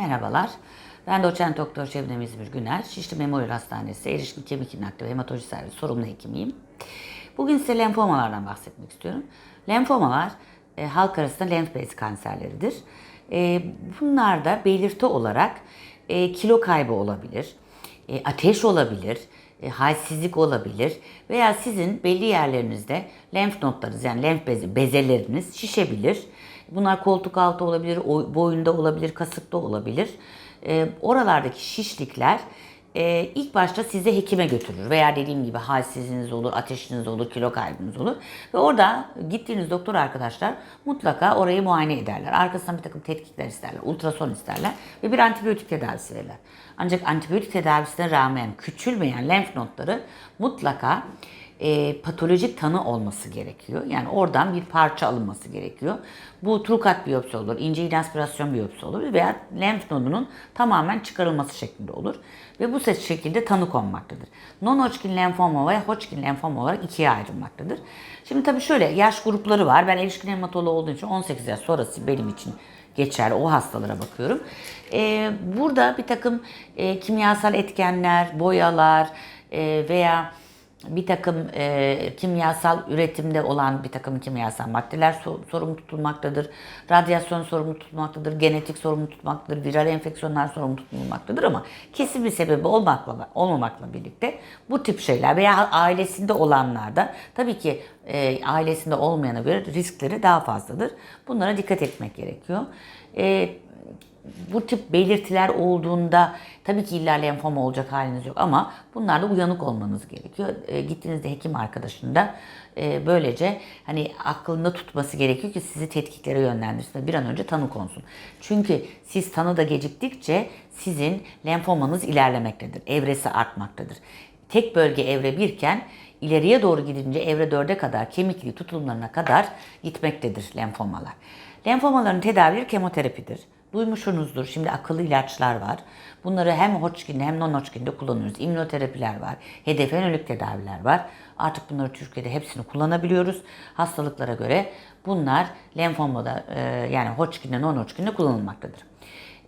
Merhabalar. Ben doçent doktor Şebnem İzmir Güner. Şişli Memorial Hastanesi Erişkin Kemik Nakli ve Hematoloji Servisi sorumlu hekimiyim. Bugün size lenfomalardan bahsetmek istiyorum. Lenfomalar e, halk arasında lenf bezi kanserleridir. E, bunlarda belirti olarak e, kilo kaybı olabilir, e, ateş olabilir, e, halsizlik olabilir veya sizin belli yerlerinizde lenf notlarınız yani lenf bezi, bezeleriniz şişebilir. Bunlar koltuk altı olabilir, boyunda olabilir, kasıkta olabilir. E, oralardaki şişlikler e, ilk başta size hekime götürür veya dediğim gibi halsizliğiniz olur, ateşiniz olur, kilo kaybınız olur. Ve orada gittiğiniz doktor arkadaşlar mutlaka orayı muayene ederler. Arkasından bir takım tetkikler isterler, ultrason isterler ve bir antibiyotik tedavisi verirler. Ancak antibiyotik tedavisine rağmen küçülmeyen lenf notları mutlaka e, patolojik tanı olması gerekiyor. Yani oradan bir parça alınması gerekiyor. Bu trukat biyopsi olur, ince iğne aspirasyon biyopsi olur veya lenf nodunun tamamen çıkarılması şeklinde olur. Ve bu şekilde tanı konmaktadır. Non-Hodgkin lenfoma ve Hodgkin lenfoma olarak ikiye ayrılmaktadır. Şimdi tabii şöyle yaş grupları var. Ben erişkin hematoloğu olduğum için 18 yaş sonrası benim için geçerli. O hastalara bakıyorum. Ee, burada bir takım e, kimyasal etkenler, boyalar e, veya bir takım e, kimyasal üretimde olan bir takım kimyasal maddeler so- sorumlu tutulmaktadır. Radyasyon sorumlu tutulmaktadır. Genetik sorumlu tutulmaktadır. Viral enfeksiyonlar sorumlu tutulmaktadır ama kesin bir sebebi olmakla, olmamakla birlikte bu tip şeyler veya ailesinde olanlarda tabii ki e, ailesinde olmayana göre riskleri daha fazladır. Bunlara dikkat etmek gerekiyor. E, bu tip belirtiler olduğunda tabii ki illa lenfoma olacak haliniz yok ama bunlarda uyanık olmanız gerekiyor. E, gittiğinizde hekim arkadaşın da e, böylece hani aklında tutması gerekiyor ki sizi tetkiklere yönlendirsin bir an önce tanı konsun. Çünkü siz tanıda geciktikçe sizin lenfomanız ilerlemektedir. Evresi artmaktadır. Tek bölge evre birken ileriye doğru gidince evre 4'e kadar kemikli tutulumlarına kadar gitmektedir lenfomalar. Lenfomaların tedavileri kemoterapidir. Duymuşsunuzdur. Şimdi akıllı ilaçlar var. Bunları hem Hodgkin'de hem non-Hodgkin'de kullanıyoruz. İmmünoterapiler var. Hedef yönelik tedaviler var. Artık bunları Türkiye'de hepsini kullanabiliyoruz. Hastalıklara göre bunlar lenfomada e, yani Hodgkin'de non-Hodgkin'de kullanılmaktadır.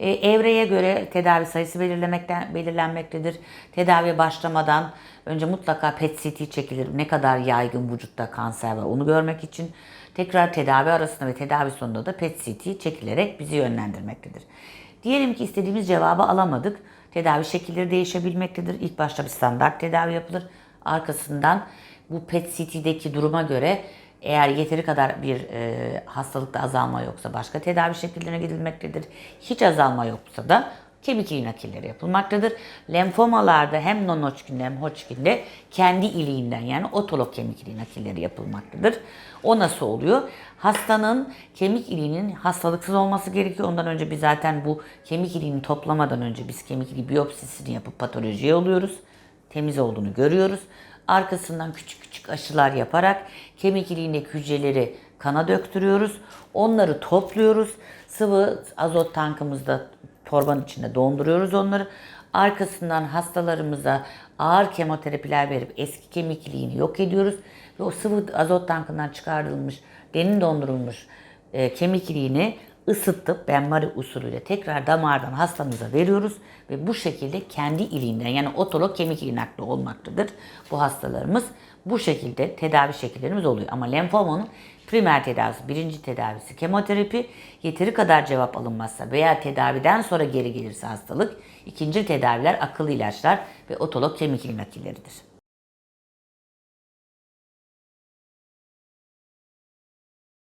E, evreye göre tedavi sayısı belirlemekten belirlenmektedir. Tedaviye başlamadan önce mutlaka PET-CT çekilir. Ne kadar yaygın vücutta kanser var onu görmek için. Tekrar tedavi arasında ve tedavi sonunda da PET-CT çekilerek bizi yönlendirmektedir. Diyelim ki istediğimiz cevabı alamadık. Tedavi şekilleri değişebilmektedir. İlk başta bir standart tedavi yapılır. Arkasından bu PET-CT'deki duruma göre eğer yeteri kadar bir e, hastalıkta azalma yoksa başka tedavi şekillerine gidilmektedir. Hiç azalma yoksa da kemik iliği nakilleri yapılmaktadır. Lenfomalarda hem non-Hodgkin'de hem Hodgkin'de kendi iliğinden yani otolog kemik iliği nakilleri yapılmaktadır. O nasıl oluyor? Hastanın kemik iliğinin hastalıksız olması gerekiyor. Ondan önce biz zaten bu kemik iliğini toplamadan önce biz kemik iliği biyopsisini yapıp patolojiye oluyoruz. Temiz olduğunu görüyoruz. Arkasından küçük küçük aşılar yaparak kemik iliğindeki hücreleri kana döktürüyoruz. Onları topluyoruz. Sıvı azot tankımızda torbanın içinde donduruyoruz onları. Arkasından hastalarımıza ağır kemoterapiler verip eski kemik iliğini yok ediyoruz. Ve o sıvı azot tankından çıkarılmış, derin dondurulmuş e, kemik iliğini ısıtıp benmari usulüyle tekrar damardan hastamıza veriyoruz ve bu şekilde kendi iliğinden yani otolog kemik iliği nakli olmaktadır bu hastalarımız. Bu şekilde tedavi şekillerimiz oluyor. Ama lenfomanın primer tedavisi, birinci tedavisi kemoterapi yeteri kadar cevap alınmazsa veya tedaviden sonra geri gelirse hastalık ikinci tedaviler akıllı ilaçlar ve otolog kemik iliği nakilleridir.